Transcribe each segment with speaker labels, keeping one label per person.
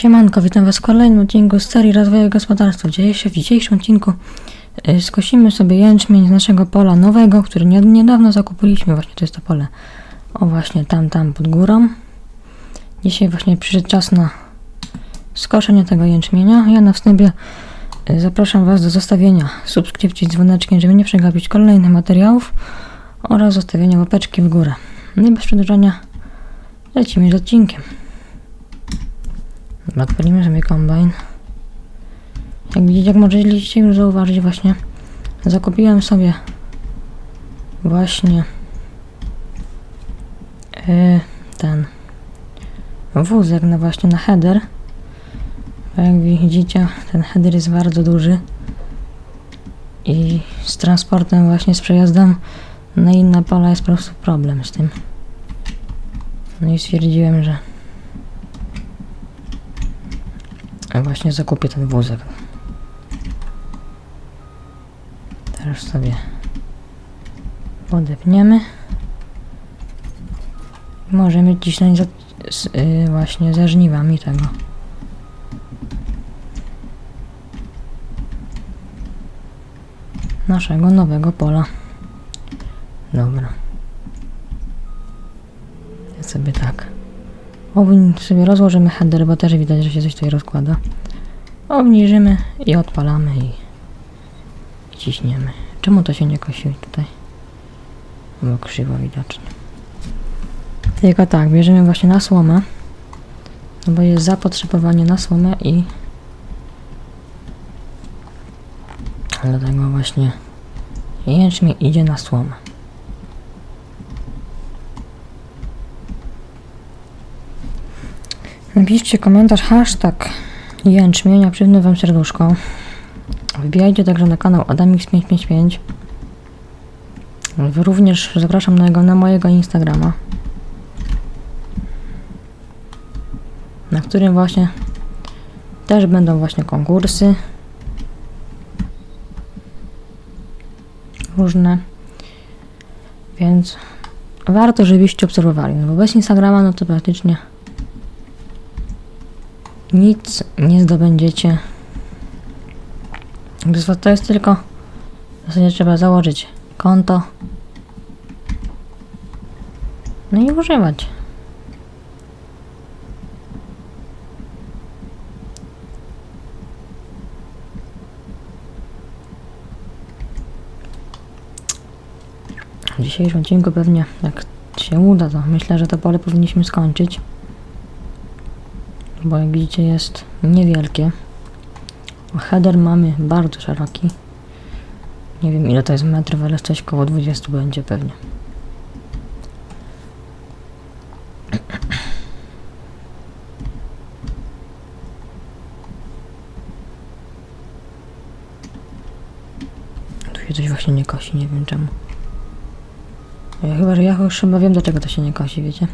Speaker 1: Siemanko, witam Was w kolejnym odcinku z serii Rozwoju Gospodarstwa. Dzieje się w dzisiejszym odcinku. y, Skosimy sobie jęczmień z naszego pola nowego, który nie- niedawno zakupiliśmy. Właśnie to jest to pole. O, właśnie tam, tam pod górą. Dzisiaj właśnie przyszedł czas na skoszenie tego jęczmienia. Ja na wstępie y, zapraszam Was do zostawienia subskrypcji dzwoneczkiem, żeby nie przegapić kolejnych materiałów oraz zostawienia łapeczki w górę. No i bez przedłużania lecimy z odcinkiem. Odpalimy sobie kombajn. Jak widzicie, jak możecie już zauważyć właśnie, zakupiłem sobie właśnie yy, ten wózek na właśnie na header. Jak widzicie, ten header jest bardzo duży i z transportem właśnie, z przejazdem na inne pola jest po prostu problem z tym. No i stwierdziłem, że a właśnie zakupię ten wózek. Teraz sobie podepniemy. Możemy cisnąć za, z, y, właśnie ze żniwami tego. Naszego nowego pola. Dobra. Ja sobie tak. Obni sobie rozłożymy header, bo też widać, że się coś tutaj rozkłada. Obniżymy i odpalamy i, ciśniemy. Czemu to się nie kosi tutaj? Bo krzywo widocznie. Tylko tak, bierzemy właśnie na słomę. No bo jest zapotrzebowanie na słomę i dlatego właśnie jęczmień idzie na słomę. Napiszcie komentarz hashtag jęczmienia, przypnę wam serduszko. Wbijajcie także na kanał Adamix555. Również zapraszam na, jego, na mojego Instagrama. Na którym właśnie też będą właśnie konkursy. Różne. Więc warto, żebyście obserwowali. No bo bez Instagrama no to praktycznie nic nie zdobędziecie. To jest tylko w zasadzie trzeba założyć konto no i używać. W dzisiejszym odcinku pewnie jak się uda, to myślę, że to pole powinniśmy skończyć bo jak widzicie jest niewielkie. Header mamy bardzo szeroki. Nie wiem ile to jest metrów, ale coś koło 20 będzie pewnie. Tu się coś właśnie nie kosi, nie wiem czemu. Ja chyba, że ja chyba wiem dlaczego to się nie kosi, wiecie?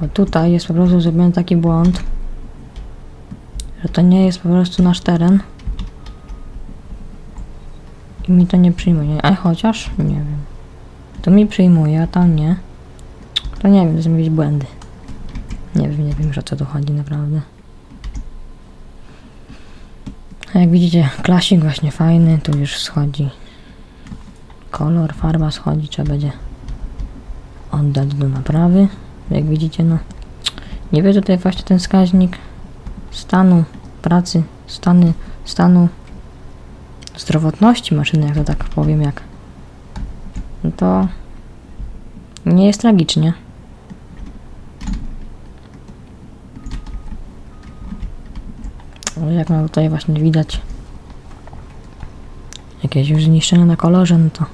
Speaker 1: Bo tutaj jest po prostu zrobiony taki błąd, że to nie jest po prostu nasz teren. I mi to nie przyjmuje. A chociaż, nie wiem. To mi przyjmuje, a tam nie. To nie wiem, to jakieś błędy. Nie wiem, nie wiem, że co tu chodzi naprawdę. A jak widzicie, klasik właśnie fajny, tu już schodzi kolor, farba schodzi, trzeba będzie oddać do naprawy. Jak widzicie, no nie wie tutaj właśnie ten wskaźnik stanu pracy, stany, stanu zdrowotności maszyny, jak to tak powiem, jak no to nie jest tragicznie. Jak no tutaj właśnie widać jakieś już zniszczenia na kolorze, no to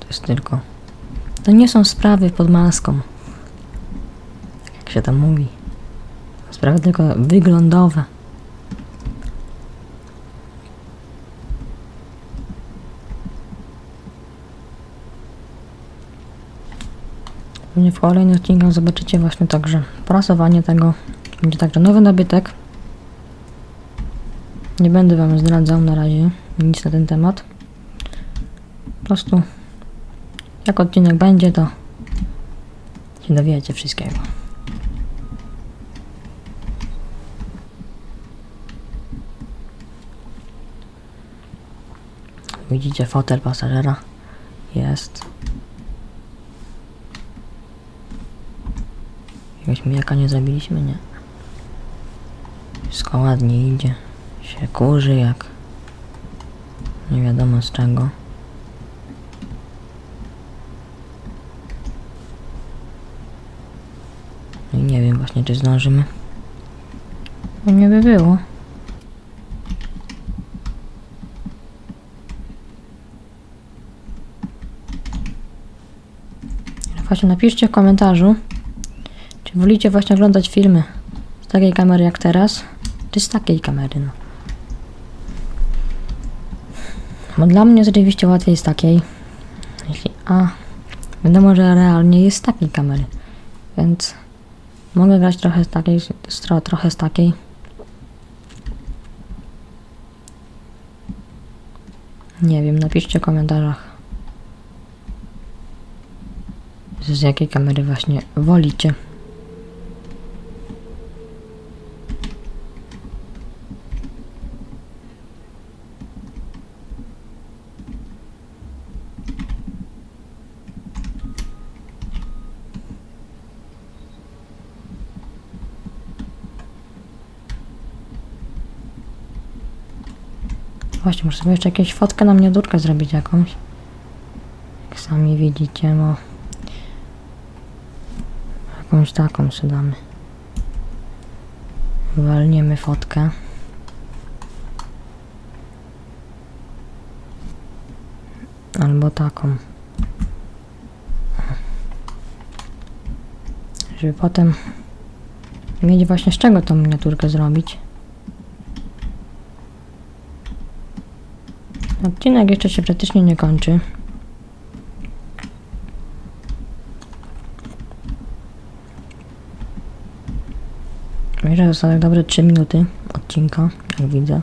Speaker 1: to jest tylko to nie są sprawy pod maską. Jak się tam mówi. Sprawy tylko wyglądowe. Pewnie w kolejnych odcinkach zobaczycie właśnie także prasowanie tego. Będzie także nowy nabytek. Nie będę wam zdradzał na razie nic na ten temat. Po prostu jak odcinek będzie, to się dowiecie wszystkiego. Widzicie fotel pasażera? Jest. Jakiegoś mijaka nie zabiliśmy, nie? Wszystko ładnie idzie. Się kurzy jak... Nie wiadomo z czego. Nie wiem właśnie czy zdążymy. No nie by było. Właśnie napiszcie w komentarzu, czy wolicie właśnie oglądać filmy z takiej kamery jak teraz, czy z takiej kamery, no. Bo dla mnie oczywiście łatwiej z takiej. Jeśli, a wiadomo, że realnie jest z takiej kamery, więc mogę grać trochę z takiej, trochę z takiej. Nie wiem, napiszcie w komentarzach. Z jakiej kamery właśnie wolicie. Właśnie, muszę sobie jeszcze jakieś fotkę na miniaturkę zrobić jakąś. Jak sami widzicie, no. Jakąś taką sobie damy. Walniemy fotkę. Albo taką. Żeby potem mieć właśnie z czego tą miniaturkę zrobić. Odcinek jeszcze się praktycznie nie kończy. Myślę, że zostały dobre 3 minuty odcinka, jak widzę.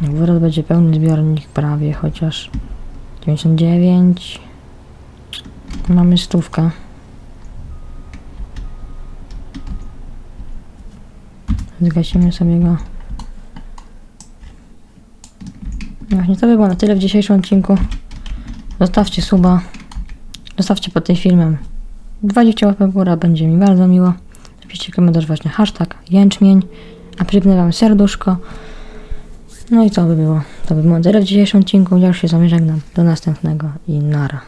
Speaker 1: Wyraz będzie pełny zbiornik prawie, chociaż 99. Mamy stówkę. Zgasimy sobie go. Właśnie to by było na tyle w dzisiejszym odcinku. Zostawcie suba. Zostawcie pod tym filmem 20 łapek w górę, będzie mi bardzo miło. Napiszcie komentarz właśnie hashtag jęczmień, a przypnę wam serduszko. No i co by było? To by było na tyle w dzisiejszym odcinku. Ja już się zamierzam do następnego i nara.